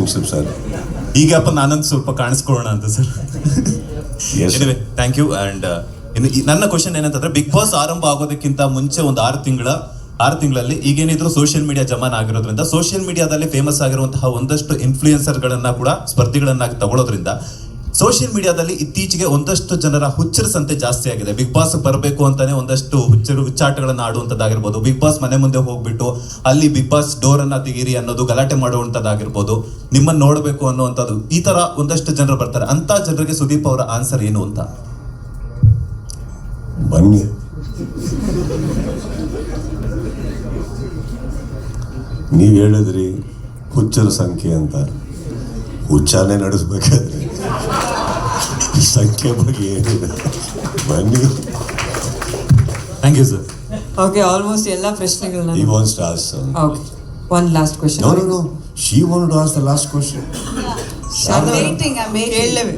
Relationship sir ಈಗ ಅಪ್ಪ ನಾನಂತ ಸ್ವಲ್ಪ ಕಾಣಿಸ್ಕೊಳ್ಳೋಣ ಅಂತ sir. Anyway thank you and ಇನ್ನು ಈ- ನನ್ನ ಕ್ವಶನ್ ಏನಂತಂದ್ರೆ ಬಿಗ್ ಬಾಸ್ ಆರಂಭ ಆಗೋದಕ್ಕಿಂತ ಮುಂಚೆ ಒಂದು ಆರು ತಿಂಗಳ ಆರು ತಿಂಗಳಲ್ಲಿ ಈಗೇನಿದ್ರು ಸೋಷಿಯಲ್ ಮೀಡಿಯಾ ಜಮಾನ ಆಗಿರೋದ್ರಿಂದ ಸೋಷಿಯಲ್ ಮೀಡಿಯಾದಲ್ಲಿ ಫೇಮಸ್ ಆಗಿರುವಂತಹ ಒಂದಷ್ಟು ಇನ್ಫ್ಲೂಯೆನ್ಸರ್ಗಳನ್ನ ಕೂಡ ಸ್ಪರ್ಧಿಗಳನ್ನಾಗಿ ತಗೊಳ್ಳೋದ್ರಿಂದ ಸೋಷಿಯಲ್ ಮೀಡಿಯಾದಲ್ಲಿ ಇತ್ತೀಚೆಗೆ ಒಂದಷ್ಟು ಜನರ ಹುಚ್ಚರ ಸಂತೆ ಜಾಸ್ತಿ ಆಗಿದೆ. ಬಿಗ್ ಬಾಸ್ ಬರಬೇಕು ಅಂತಾನೆ ಒಂದಷ್ಟು ಹುಚ್ಚರು, ಹುಚ್ಚಾಟಗಳನ್ನು ಆಡುವಂಥದ್ದಾಗಿರ್ಬೋದು. ಬಿಗ್ ಬಾಸ್ ಮನೆ ಮುಂದೆ ಹೋಗ್ಬಿಟ್ಟು ಅಲ್ಲಿ ಬಿಗ್ ಬಾಸ್ ಡೋರ್ ಅನ್ನ ತೆಗೀರಿ ಅನ್ನೋದು ಗಲಾಟೆ ಮಾಡುವಂಥದ್ದಾಗಿರ್ಬೋದು. ನಿಮ್ಮನ್ನ ನೋಡಬೇಕು ಅನ್ನುವಂಥದ್ದು. ಈ ತರ ಒಂದಷ್ಟು ಜನರು ಬರ್ತಾರೆ. ಅಂತ ಜನರಿಗೆ ಸುದೀಪ್ ಅವರ ಆನ್ಸರ್ ಏನು ಅಂತ? ಬನ್ನಿ. ನೀವು ಹೇಳಿದ್ರಿ ಹುಚ್ಚರ ಸಂಖ್ಯೆ ಅಂತ. ಹುಚ್ಚಾನೆ ನಡೆಸ್ಬೇಕಾದ್ರೆ ಸಂಖ್ಯೆ ಬಗ್ಗೆ ಏನಿಲ್ಲ. ಬನ್ನಿ. Thank you sir okay almost ಎಲ್ಲ ಪ್ರಶ್ನೆಗಳನ್ನ ಈ wants to ask okay one last question no no no she want to ask the last question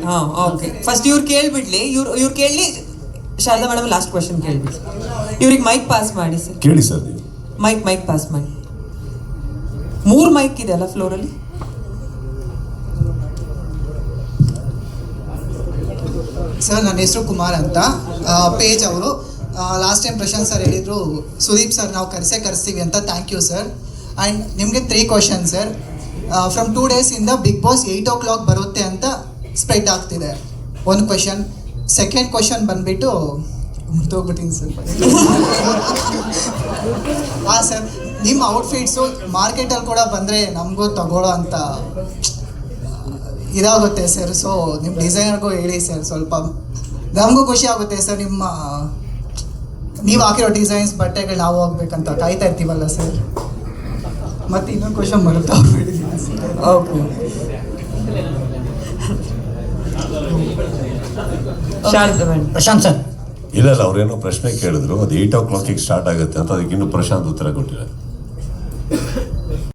ಹಾ ಓಕೆ ಫಸ್ಟ್ ಇವ್ರು ಕೇಳ್ಬಿಡ್ಲಿ. ಇವ್ರು ಇವ್ರು ಕೇಳಲಿ. ಶಾರದಾ ಮೇಡಮ್ ಲಾಸ್ಟ್ ಕ್ವಶನ್ ಕೇಳ್ಬಿಡಿ. ಇವ್ರಿಗೆ ಮೈಕ್ ಪಾಸ್ ಮಾಡಿ ಸರ್ ಕೇಳಿ ಸರ್ ನೀವು. ಮೈಕ್ ಮೈಕ್ ಪಾಸ್ ಮಾಡಿ. ಮೂರು ಮೈಕ್ ಇದೆ ಅಲ್ಲ ಫ್ಲೋರಲ್ಲಿ ಸರ್, ನನ್ನ ಹೆಸರು ಕುಮಾರ್ ಅಂತ. ಪೇಜ್ ಅವರು. ಲಾಸ್ಟ್ ಟೈಮ್ ಪ್ರಶಾಂತ್ ಸರ್ ಹೇಳಿದರು, ಸುದೀಪ್ ಸರ್ ನಾವು ಕರೆಸೇ ಕರೆಸ್ತೀವಿ ಅಂತ. ಥ್ಯಾಂಕ್ ಯು ಸರ್ ಆ್ಯಂಡ್ ನಿಮಗೆ three question sir from two ಡೇಸಿಂದ big boss eight o'clock ಬರುತ್ತೆ ಅಂತ ಸ್ಪ್ರೆಡ್ ಆಗ್ತಿದೆ. ಒಂದು ಕ್ವಶನ್ ಸೆಕೆಂಡ್ ಕ್ವಶನ್ ಬಂದ್ಬಿಟ್ಟು ಮುರ್ತೋಗ್ಬಿಟ್ಟಿನಿ ಸರ್ ಹಾಂ ಸರ್ ನಿಮ್ಮ ಔಟ್ಫಿಟ್ಸು ಮಾರ್ಕೆಟಲ್ಲಿ ಕೂಡ ಬಂದರೆ ನಮಗೂ ತಗೊಳ್ಳೋ ಅಂತ ಇದಾಗುತ್ತೆ ಸರ್. ಸೊ ನಿಮ್ಮ ಡಿಸೈನರ್ಗೂ ಹೇಳಿ ಸರ್ ಸ್ವಲ್ಪ. ನಮಗೂ ಖುಷಿ ಆಗುತ್ತೆ ಸರ್ ನಿಮ್ಮ ನೀವು ಹಾಕಿರೋ ಡಿಸೈನ್ಸ್ ಬಟ್ಟೆಗಳು ನಾವು ಹೋಗ್ಬೇಕಂತ ಕಾಯ್ತಾ ಇರ್ತೀವಲ್ಲ ಸರ್. ಮತ್ತೆ ಇನ್ನೊಂದು ಕ್ವಶನ್ ಹೋಗ್ಬಿಟ್ಟಿದ್ದೀನಿ ಸರ್. ಓಕೆ. ಪ್ರಶಾಂತ್ ಸರ್. ಇಲ್ಲ ಇಲ್ಲ ಅವ್ರೇನೋ ಪ್ರಶ್ನೆ ಕೇಳಿದ್ರು. ಅದು ಏಯ್ಟ್ ಓ ಕ್ಲಾಕಿಗೆ ಸ್ಟಾರ್ಟ್ ಆಗುತ್ತೆ ಅಂತ ಅದಕ್ಕೆ ಇನ್ನೂ ಪ್ರಶಾಂತ್ ಉತ್ತರ ಕೊಟ್ಟಿದ್ದಾರೆ.